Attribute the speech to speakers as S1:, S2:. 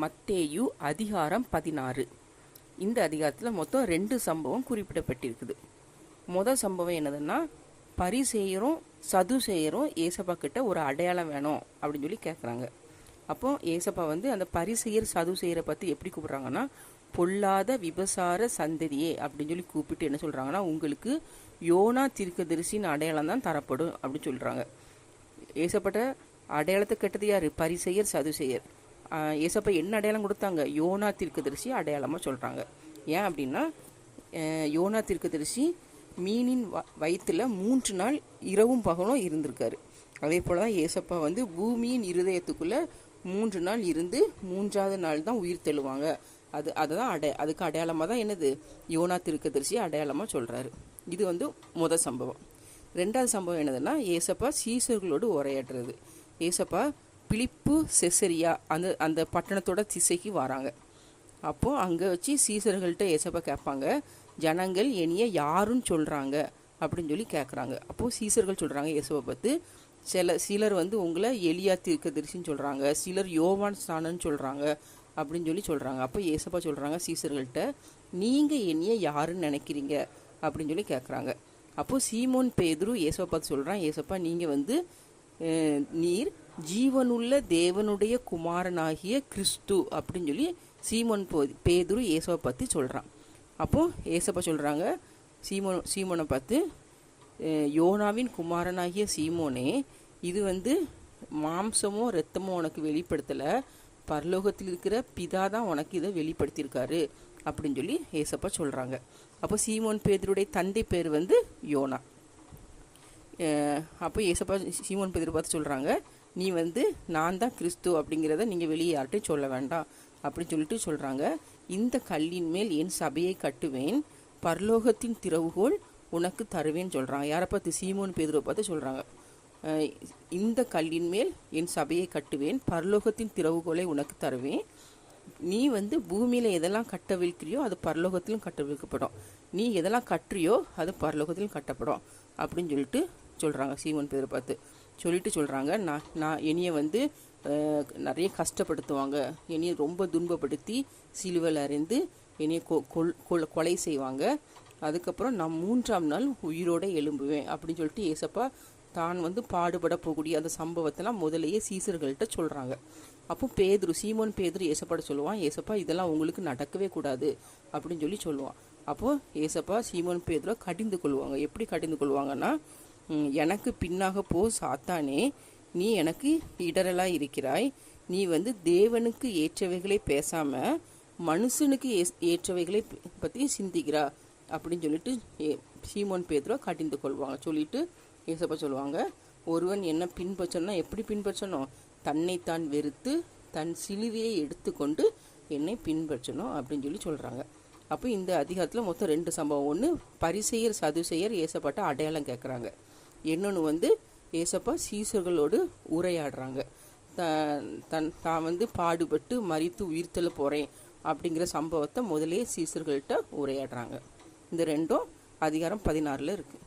S1: மத்தேயு அதிகாரம் பதினாறு. இந்த அதிகாரத்தில் மொத்தம் ரெண்டு சம்பவம் குறிப்பிடப்பட்டிருக்குது. முதல் சம்பவம் என்னதுன்னா பரிசெயரும் சதுசெயரும் ஏசப்பா கிட்ட ஒரு அடையாளம் வேணும் அப்படின்னு சொல்லி கேட்குறாங்க அப்போ ஏசப்பா வந்து அந்த பரிசெயர் சதுசெயரை பற்றி எப்படி கூப்பிட்றாங்கன்னா பொல்லாத விபசார சந்ததியே அப்படின்னு சொல்லி கூப்பிட்டு என்ன சொல்கிறாங்கன்னா உங்களுக்கு யோனா தீர்க்கதரிசின்னு அடையாளம் தான் தரப்படும் அப்படின்னு சொல்கிறாங்க ஏசப்பட்ட அடையாளத்தை கெட்டது யார்? பரிசெயர் சதுசெயர். செய்யர் ஏசப்பா என்ன அடையாளம் கொடுத்தாங்க? யோனா தீர்க்கதரிசி அடையாளமாக சொல்கிறாங்க ஏன் அப்படின்னா யோனா தீர்க்கதரிசி மீனின் வ வயிற்றுல மூன்று நாள் இரவும் பகலும் இருந்திருக்காரு. அதே போல தான் ஏசப்பா வந்து பூமியின் இருதயத்துக்குள்ளே மூன்று நாள் இருந்து மூன்றாவது நாள் தான் உயிர் தெழுவாங்க. அது அதுதான் அடை அதுக்கு அடையாளமாக தான் என்னது? யோனா திருக்கதரிசி அடையாளமாக சொல்கிறாரு இது வந்து முத சம்பவம். ரெண்டாவது சம்பவம் என்னதுன்னா ஏசப்பா சீசர்களோடு உரையாடுறது. ஏசப்பா பிலிப்பு செசரியா அந்த அந்த பட்டணத்தோட திசைக்கு வராங்க. அப்போது அங்கே வச்சு சீசர்கள்ட்ட ஏசப்பா கேட்பாங்க ஜனங்கள் என்னைய யாருன்னு சொல்கிறாங்க அப்படின்னு சொல்லி கேட்குறாங்க அப்போது சீசர்கள் சொல்கிறாங்க இயேசுவை பார்த்து சில சிலர் வந்து உங்களை எலியா தீர்க்கதரிசின்னு சொல்கிறாங்க சிலர் யோவான் ஸ்தானன்னு சொல்கிறாங்க அப்படின்னு சொல்லி சொல்கிறாங்க அப்போ ஏசப்பா சொல்கிறாங்க சீசர்கள்ட்ட நீங்கள் என்னைய யாருன்னு நினைக்கிறீங்க? அப்படின்னு சொல்லி கேட்குறாங்க அப்போது சீமோன் பேதுரு ஏசப்பா பார்த்து சொல்கிறான் ஏசப்பா நீங்கள் வந்து நீர் ஜீவனுள்ள தேவனுடைய குமாரனாகிய கிறிஸ்து அப்படின்னு சொல்லி சீமோன் போ- பேதுரு ஏசவை பற்றி சொல்கிறான் அப்போது ஏசப்பா சொல்கிறாங்க சீமோன் சீமோனை பார்த்து யோனாவின் குமாரனாகிய சீமோனே இது வந்து மாம்சமோ ரத்தமோ உனக்கு வெளிப்படுத்தலை. பரலோகத்தில் இருக்கிற பிதா தான் உனக்கு இதை வெளிப்படுத்தியிருக்காரு அப்படின்னு சொல்லி ஏசப்பா சொல்கிறாங்க அப்போ சீமோன் பேதருடைய தந்தை பேர் வந்து யோனா. அப்போ ஏசப்பா சீமோன் பேதர் பார்த்து சொல்கிறாங்க நீ வந்து நான் தான் கிறிஸ்து அப்படிங்கிறத நீங்கள் வெளியே யார்கிட்டையும் சொல்ல வேண்டாம் அப்படின்னு சொல்லிட்டு சொல்கிறாங்க இந்த கல்லின் மேல் என் சபையை கட்டுவேன். பரலோகத்தின் திறவுகோல் உனக்கு தருவேன்னு சொல்கிறாங்க யாரை பார்த்து? சீமோன் பேதுரை பார்த்து சொல்கிறாங்க இந்த கல்லின் மேல் என் சபையை கட்டுவேன். பரலோகத்தின் திறவுகோலை உனக்கு தருவேன். நீ வந்து பூமியில் எதெல்லாம் கட்ட கட்டவிழ்க்கிறியோ அது பரலோகத்திலும் கட்டவிழ்க்கப்படும். நீ எதெல்லாம் கட்டுறியோ அது பரலோகத்திலும் கட்டப்படும் அப்படின்னு சொல்லிட்டு சொல்கிறாங்க சீமன் பேரை பார்த்து. சொல்லிட்டு சொல்கிறாங்க நான் நான் என்னைய வந்து அஹ், நிறைய கஷ்டப்படுத்துவாங்க. என்னையை ரொம்ப துன்பப்படுத்தி சிலுவையில் அறிந்து என்னைய கொ கொல் கொலை செய்வாங்க. அதுக்கப்புறம் நான் மூன்றாம் நாள் உயிரோட எழும்புவேன் அப்படின்னு சொல்லிட்டு ஏசப்பா தான் வந்து பாடுபட போகக்கூடிய அந்த சம்பவத்தெல்லாம் முதலையே சீசர்கள்ட்ட சொல்கிறாங்க அப்போ பேதுரு சீமோன் பேதுரு ஏசப்பாட சொல்லுவான் ஏசப்பா இதெல்லாம் உங்களுக்கு நடக்கவே கூடாது அப்படின்னு சொல்லி சொல்லுவான். அப்போது ஏசப்பா சீமோன் பேதுரை கடிந்து கொள்வாங்க. எப்படி கடிந்து கொள்வாங்கன்னா எனக்கு பின்னாக போ சாத்தானே. நீ எனக்கு இடரலாக இருக்கிறாய். நீ வந்து தேவனுக்கு ஏற்றவைகளை பேசாம மனுஷனுக்கு ஏஸ்- ஏற்றவைகளை பற்றி சிந்திக்கிறா. அப்படின்னு சொல்லிட்டு ஏ- சீமோன் பேத்ரோ காட்டிந்து கொள்வாங்க. சொல்லிட்டு ஏசப்பா சொல்லுவாங்க ஒருவன் என்ன பின்பற்றணும்னா எப்படி பின்பற்றணும்? தன்னைத்தான் வெறுத்து தன் சிலுவையை எடுத்துக்கொண்டு என்னை பின்பற்றணும் அப்படின்னு சொல்லி சொல்கிறாங்க அப்போ இந்த அதிகாரத்தில் மொத்தம் ரெண்டு சம்பவம். ஒன்று பரிசெயர் சதுசெயர் ஏசப்பட்ட அடையாளம் கேட்குறாங்க இன்னொன்று வந்து ஏசப்பா சீசர்களோடு உரையாடுறாங்க. த- தன் தான் வந்து பாடுபட்டு மறித்து உயிர்த்தல போகிறேன் அப்படிங்கிற சம்பவத்தை முதலே சீசர்கள்ட்ட உரையாடுறாங்க. இந்த ரெண்டும் அதிகாரம் பதினாறில் இருக்குது